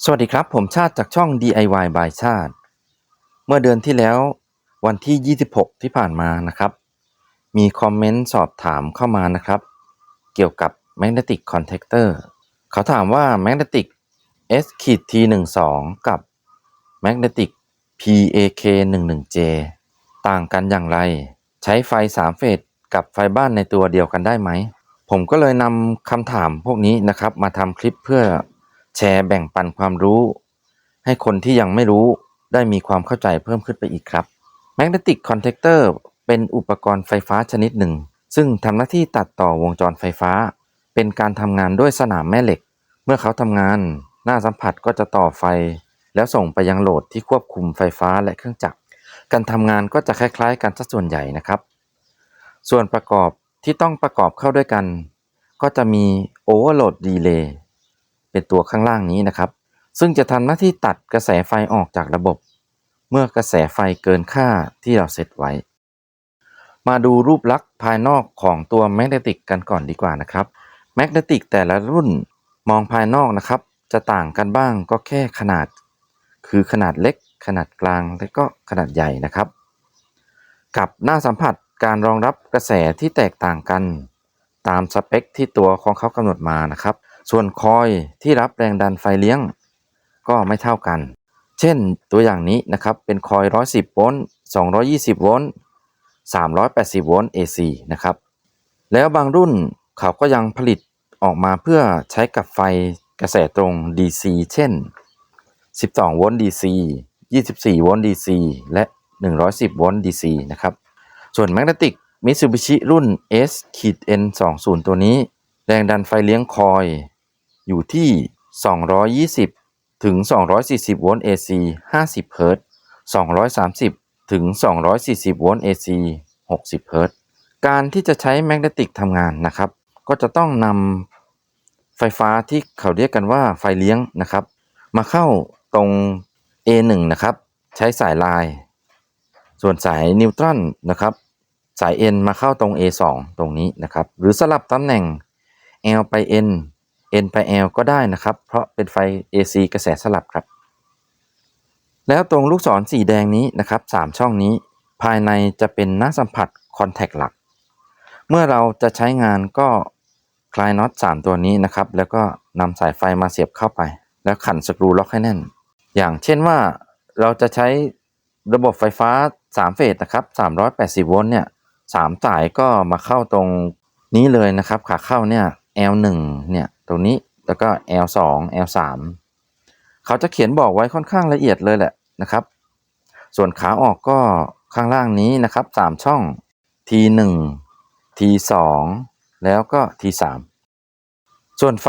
สวัสดีครับ ผมชาติจากช่อง DIY by ชาติ เมื่อเดือนที่แล้ววันที่ 26 ที่ผ่านมานะครับ มีคอมเมนต์สอบถามเข้ามานะครับ เกี่ยวกับ Magnetic Contactor เขาถามว่า Magnetic S T12 กับ Magnetic PAK 11J ต่างกันอย่างไร ใช้ไฟ 3 เฟสกับไฟบ้านในตัวเดียวกันได้ไหม ผมก็เลยนำคำถามพวกนี้นะครับ มาทำคลิปเพื่อ แชร์แบ่งปันความรู้ ให้คนที่ยังไม่รู้ได้มีความเข้าใจเพิ่มขึ้นไปอีกครับ Magnetic Contactor เป็นอุปกรณ์ไฟฟ้าชนิดหนึ่ง ซึ่งทำหน้าที่ตัดต่อวงจรไฟฟ้า เป็นการทำงานด้วยสนามแม่เหล็ก เมื่อเขาทำงาน หน้าสัมผัสก็จะต่อไฟ แล้วส่งไปยังโหลดที่ควบคุมไฟฟ้าและเครื่องจักร การทำงานก็จะคล้ายๆ กันสัส่วนใหญ่นะครับ ส่วนประกอบที่ต้องประกอบเข้าด้วยกัน ก็จะมี Overload Relay เลย์ เป็นตัวข้างล่างนี้นะครับ ซึ่งจะทำหน้าที่ตัดกระแสไฟออกจากระบบ เมื่อกระแสไฟเกินค่าที่เราเซตไว้ มาดูรูปลักษณ์ภายนอกของตัวแมกเนติกกันก่อนดีกว่านะครับแมกเนติกแต่ละรุ่นมองภายนอกนะครับ จะต่างกันบ้างก็แค่ขนาด คือขนาดเล็ก ขนาดกลางและก็ขนาดใหญ่นะครับ กับหน้าสัมผัสการรองรับกระแสที่แตกต่างกัน ตามสเปคที่ตัวของเขากำหนดมานะครับ ส่วนคอยที่รับแรงดันไฟเลี้ยงก็ไม่เท่ากัน เช่นตัวอย่างนี้นะครับ เป็นคอย 110 โวลต์ 220 โวลต์ 380 โวลต์ AC นะครับ แล้วบางรุ่นเขาก็ยังผลิตออกมาเพื่อใช้กับไฟกระแสตรง DC เช่น 12 โวลต์ DC 24 โวลต์ DC และ 110 โวลต์ DC นะครับ ส่วน Magnetic Mitsubishi รุ่น S N 2 0 ตัวนี้ แรงดันไฟเลี้ยงคอย อยู่ที่ 220 ถึง 240 โวลต์ AC 50 เฮิรตซ์230 ถึง 240 โวลต์ AC 60 เฮิรตซ์การที่จะใช้แมกเนติกทำงานนะครับ ก็จะต้องนำไฟฟ้าที่เขาเรียกกันว่าไฟเลี้ยงนะครับ มาเข้าตรง A1 นะครับ ใช้สายลาย ส่วนสายนิวตรอนนะครับสาย N มาเข้าตรง A2 ตรงนี้นะครับ หรือสลับตำแหน่ง L ไป N N ไป L ก็ได้นะครับ เพราะเป็นไฟ AC กระแสสลับครับ แล้วตรงลูกศรสีแดงนี้นะครับ3ช่องนี้ ภายในจะเป็นหน้าสัมผัสคอนแทคหลัก เมื่อเราจะใช้งานก็คลายน็อต3ตัวนี้นะครับ แล้วก็นำสายไฟมาเสียบเข้าไป แล้วขันสกรูล็อกให้แน่น อย่างเช่นว่าเราจะใช้ระบบไฟฟ้า 3 เฟสนะครับ380 โวลต์เนี่ย3สายก็มาเข้าตรงนี้เลยนะครับ ขาเข้าเนี่ย L1 เนี่ย ตรงนี้แล้วก็ L2 L3 เขาจะเขียนบอกไว้ค่อนข้างละเอียดเลยแหละนะครับ ส่วนขาออกก็ข้างล่างนี้นะครับ 3 ช่อง T1 T2 แล้วก็ T3 ส่วนไฟ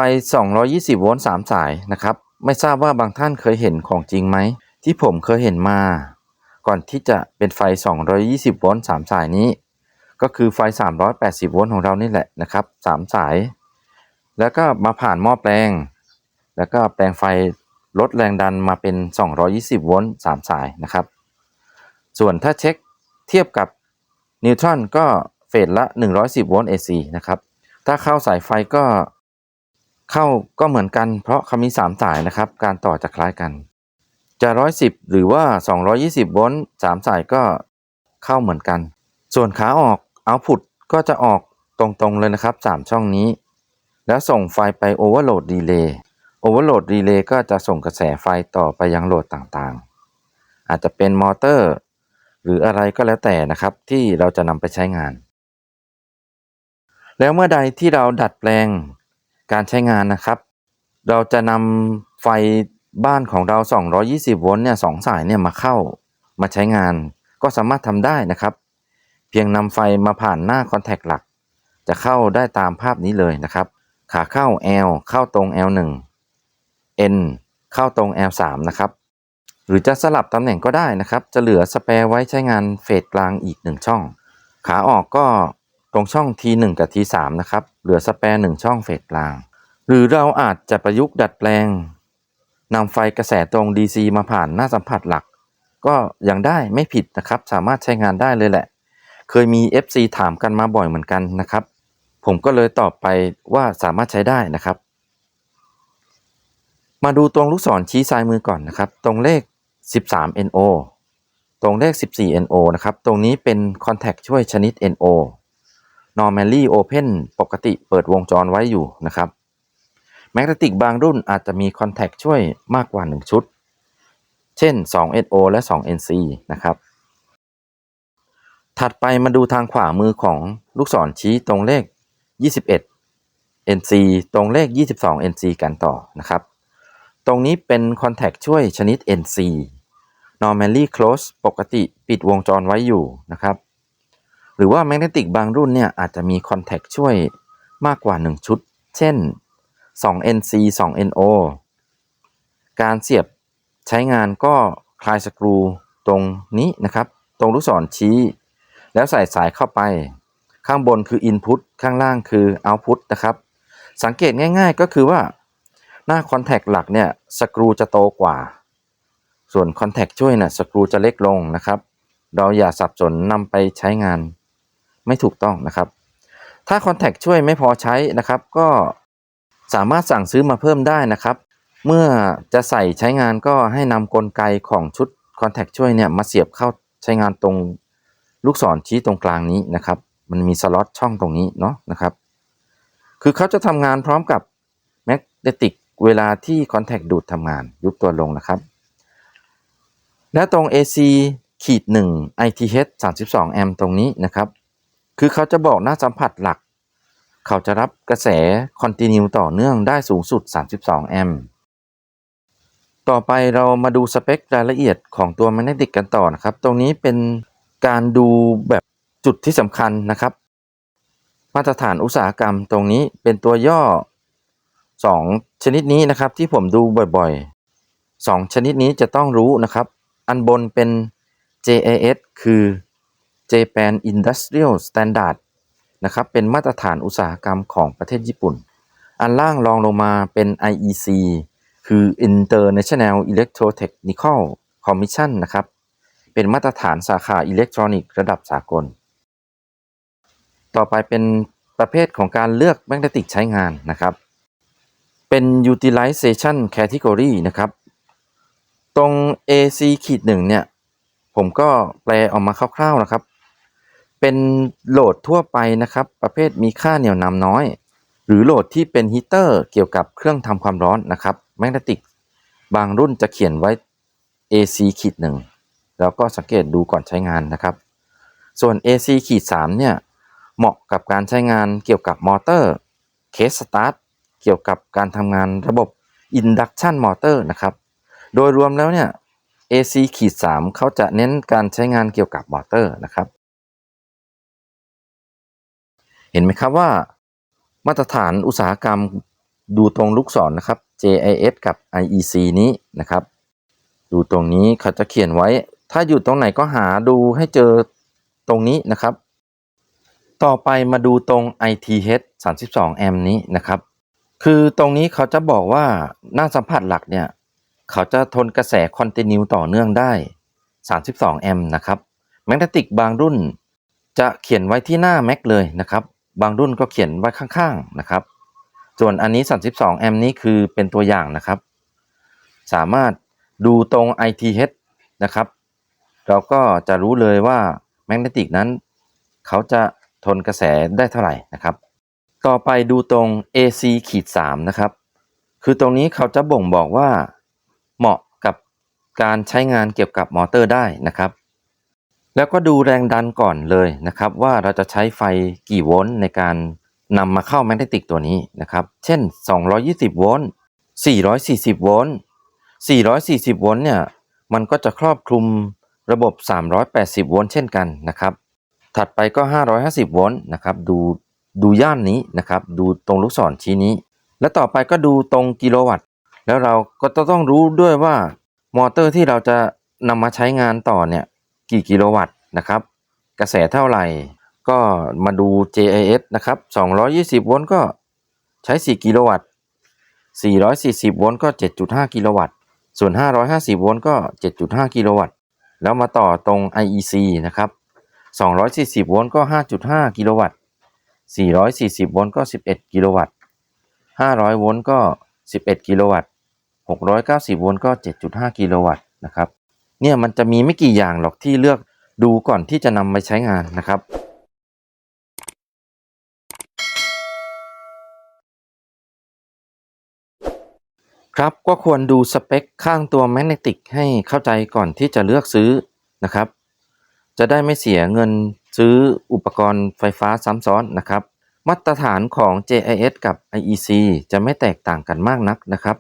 220 โวลต์ 3 สายนะครับ ไม่ทราบว่าบางท่านเคยเห็นของจริงไหม ที่ผมเคยเห็นมา ก่อนที่จะเป็นไฟ 220 โวลต์ 3 สายนี้ ก็คือไฟ 380 โวลต์ของเรานี่แหละนะครับ 3 สาย แล้วก็มาผ่านหม้อแปลง แล้วก็แปลงไฟลดแรงดันมาเป็น 220 โวลต์3สายนะครับ ส่วนถ้าเช็คเทียบกับนิวตรอนก็เฟสละ 110 โวลต์ AC นะครับ ถ้าเข้าสายไฟก็เข้าก็เหมือนกัน เพราะเขามี 3 สายนะครับ การต่อจะคล้ายกัน จะ 110 หรือว่า 220 โวลต์ 3 สายก็เข้าเหมือนกัน ส่วนขาออกเอาพุตก็จะออกตรงๆเลยนะครับ 3 ช่องนี้ แล้วส่งไฟไป Overload Relay Overload Relay ก็จะส่งกระแสไฟต่อไปยังโหลดต่างๆ อาจจะเป็นมอเตอร์ หรืออะไรก็แล้วแต่นะครับที่เราจะนำไปใช้งาน แล้วเมื่อใดที่เราดัดแปลงการใช้งานนะครับ เราจะนำไฟบ้านของเรา 220 โวลต์เนี่ยสองสายเนี่ยมาเข้ามาใช้งาน ก็สามารถทำได้นะครับ เพียงนำไฟมาผ่านหน้าคอนแทคหลัก จะเข้าได้ตามภาพนี้เลยนะครับ ขาเข้า L เข้าตรง L1 N เข้าตรง L3 นะครับ หรือจะสลับตำแหน่งก็ได้นะครับ จะเหลือสเปร์ไว้ใช้งานเฟสกลางอีก 1 ช่อง ขาออกก็ตรงช่อง T1 กับ T3 นะครับ เหลือสเปร์1ช่องเฟสกลาง หรือเราอาจจะประยุกต์ดัดแปลงนำไฟกระแสตรง DC มาผ่านหน้าสัมผัสหลัก ก็ยังได้ไม่ผิดนะครับ สามารถใช้งานได้เลยแหละ เคยมี FC ถามกันมาบ่อยเหมือนกันนะครับ ผมก็เลยตอบไปว่าสามารถใช้ได้นะครับ มาดูตรงลูกศรชี้ซ้ายมือก่อนนะครับ ตรงเลข 13 NO ตรงเลข 14 NO นะครับ ตรงนี้เป็น Contact ช่วยชนิด NO Normally Open ปกติเปิดวงจรไว้อยู่นะครับ Magnetic บางรุ่นอาจจะมี Contact ช่วยมากกว่า 1 ชุด เช่น 2 NO และ 2 NC นะครับถัดไปมาดูทางขวามือของลูกศรชี้ตรงเลข 21 NC ตรงเลข 22 NC กันต่อนะครับ ตรงนี้เป็น Contact ช่วยชนิด NC normally close ปกติปิดวงจรไว้อยู่นะครับ หรือว่า Magnetic บางรุ่นเนี่ยอาจจะมี Contact ช่วยมากกว่า 1 ชุด เช่น 2 NC 2 NO การเสียบใช้งานก็คลายสกรูตรงนี้นะครับ ตรงลูกศรชี้ แล้วใส่สายเข้าไป ข้างบนคือ Input ข้างล่างคือ Output นะครับ สังเกตง่าย ๆ ก็คือว่าหน้าคอนแทคหลักเนี่ยสกรูจะโตกว่า ส่วนคอนแทคช่วยเนี่ยสกรูจะเล็กลงนะครับ เราอย่าสับสนนำไปใช้งานไม่ถูกต้องนะครับ ถ้าคอนแทคช่วยไม่พอใช้นะครับ ก็สามารถสั่งซื้อมาเพิ่มได้นะครับ เมื่อจะใส่ใช้งานก็ให้นำกลไกของชุดคอนแทคช่วยเนี่ยมาเสียบเข้าใช้งานตรงลูกศรชี้ตรงกลางนี้นะครับ มันมีสล็อตช่องตรงนี้เนาะนะครับ คือเขาจะทำงานพร้อมกับแมกเนติกเวลาที่คอนแทคดูดทำงานยุบตัวลงนะครับ และตรง AC ขีด1 ITH 32แอมป์ตรงนี้นะครับ คือเขาจะบอกหน้าสัมผัสหลัก เขาจะรับกระแสคอนติเนียต่อเนื่องได้สูงสุด 32 แอมป์ต่อไปเรามาดูสเปครายละเอียดของตัวแมกเนติกกันต่อนะครับ ตรงนี้เป็นการดูแบบ จุดที่สำคัญนะครับ มาตรฐานอุตสาหกรรมตรงนี้เป็นตัวย่อ 2 ชนิดนี้นะครับที่ผมดูบ่อยๆ 2 ชนิดนี้จะต้องรู้นะครับ อันบนเป็น JAS คือ Japan Industrial Standard นะครับเป็นมาตรฐานอุตสาหกรรมของประเทศญี่ปุ่น อันล่างรองลงมาเป็น IEC คือ International Electrotechnical Commission นะครับ เป็นมาตรฐานสาขาอิเล็กทรอนิกส์ระดับสากล ต่อไปเป็นประเภทของการเลือกแมกเนติกใช้งานนะครับ เป็น utilization category นะครับ ตรง AC ขีดหนึ่งเนี่ย ผมก็แปลออกมาคร่าวๆนะครับ เป็นโหลดทั่วไปนะครับ ประเภทมีค่าเหนี่ยวนำน้อย หรือโหลดที่เป็นฮีเตอร์เกี่ยวกับเครื่องทำความร้อนนะครับแมกเนติกบางรุ่นจะเขียนไว้ AC ขีดหนึ่งแล้วก็สังเกตดูก่อนใช้งานนะครับ ส่วน AC ขีด3เนี่ย เหมาะกับการใช้งานเกี่ยวกับมอเตอร์ เคสสตาร์ทเกี่ยวกับการทำงานระบบ Induction Motor นะครับ โดยรวมแล้วเนี่ย AC ขีด3เขาจะเน้นการใช้งานเกี่ยวกับมอเตอร์นะครับ เห็นไหมครับว่า มาตรฐานอุตสาหกรรมดูตรงลูกศรนนะครับ JIS กับ IEC นี้นะครับ ดูตรงนี้เขาจะเขียนไว้ ถ้าอยู่ตรงไหนก็หาดูให้เจอตรงนี้นะครับ ต่อไปมาดูตรง ITH 32 แอมป์นี้นะครับ คือตรงนี้เขาจะบอกว่าหน้าสัมผัสหลักเนี่ย เขาจะทนกระแสคอนติเนียต่อเนื่องได้ 32 แอมป์นะครับ แมกเนติกบางรุ่นจะเขียนไว้ที่หน้าแม็กเลยนะครับ บางรุ่นก็เขียนไว้ข้างๆนะครับ ส่วนอันนี้ 32 แอมป์นี้คือเป็นตัวอย่างนะครับ สามารถดูตรง ITH นะครับ เราก็จะรู้เลยว่าแมกเนติกนั้น เขาจะ ทนกระแสได้เท่าไหร่นะครับ ต่อไปดูตรง AC ขีด3นะครับ คือตรงนี้เขาจะบ่งบอกว่า เหมาะกับการใช้งานเกี่ยวกับมอเตอร์ได้นะครับ แล้วก็ดูแรงดันก่อนเลยนะครับ ว่าเราจะใช้ไฟกี่โวลต์ในการนำมาเข้าแมกเนติกตัวนี้นะครับ เช่น 220 โวลต์ 440 โวลต์ 440 โวลต์เนี่ย มันก็จะครอบคลุมระบบ 380 โวลต์เช่นกันนะครับ ถัดไปก็ 550 โวลต์นะครับดูดูย่านนี้นะครับ ดูตรงลูกศรชี้นี้ แล้วต่อไปก็ดูตรงกิโลวัตต์ แล้วเราก็ต้องรู้ด้วยว่ามอเตอร์ที่เราจะนำมาใช้งานต่อเนี่ยกี่กิโลวัตต์นะครับ กระแสเท่าไหร่ ก็มาดู JIS นะครับ 220 โวลต์ก็ใช้ 4 กิโลวัตต์ 440 โวลต์ก็ 7.5 กิโลวัตต์ ส่วน 550 โวลต์ก็ 7.5 กิโลวัตต์ แล้วมาต่อตรง IEC นะครับ 240 โวลต์ก็ 5.5 กิโลวัตต์ 440 โวลต์ก็ 11 กิโลวัตต์ 500 โวลต์ก็ 11 กิโลวัตต์ 690 โวลต์ก็ 7.5 กิโลวัตต์นะครับ เนี่ยมันจะมีไม่กี่อย่างหรอกที่เลือกดูก่อนที่จะนำไปใช้งานนะครับครับก็ควรดูสเปคข้างตัวแมกเนติกให้เข้าใจก่อนที่จะเลือกซื้อนะครับ จะได้ไม่เสียเงินซื้ออุปกรณ์ไฟฟ้าซ้ำซ้อนนะครับ มาตรฐานของ JIS กับ IEC จะไม่แตกต่างกันมากนักนะครับ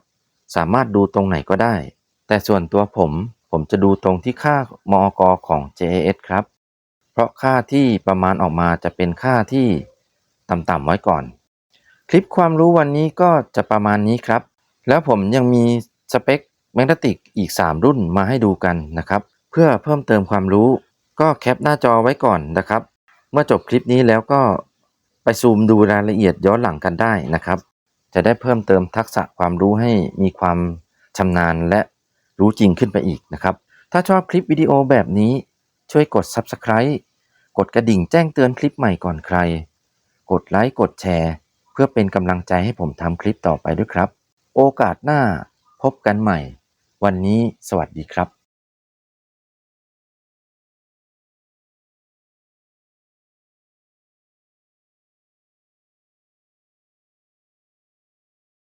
สามารถดูตรงไหนก็ได้ แต่ส่วนตัวผมผมจะดูตรงที่ค่ามอกของ JIS ครับ เพราะค่าที่ประมาณออกมาจะเป็นค่าที่ต่ำๆไว้ก่อน คลิปความรู้วันนี้ก็จะประมาณนี้ครับ แล้วผมยังมีสเปคแมกนติกอีก 3 รุ่นมาให้ดูกันนะครับ เพื่อเพิ่มเติมความรู้ ก็แคปหน้าจอไว้ก่อนนะครับ เมื่อจบคลิปนี้แล้วก็ไปซูมดูรายละเอียดย้อนหลังกันได้นะครับ จะได้เพิ่มเติมทักษะความรู้ให้มีความชำนาญและรู้จริงขึ้นไปอีกนะครับ ถ้าชอบคลิปวิดีโอแบบนี้ช่วยกด Subscribe กดกระดิ่งแจ้งเตือนคลิปใหม่ก่อนใคร กดไลค์กดแชร์ เพื่อเป็นกำลังใจให้ผมทำคลิปต่อไปด้วยครับ โอกาสหน้าพบกันใหม่ วันนี้สวัสดีครับ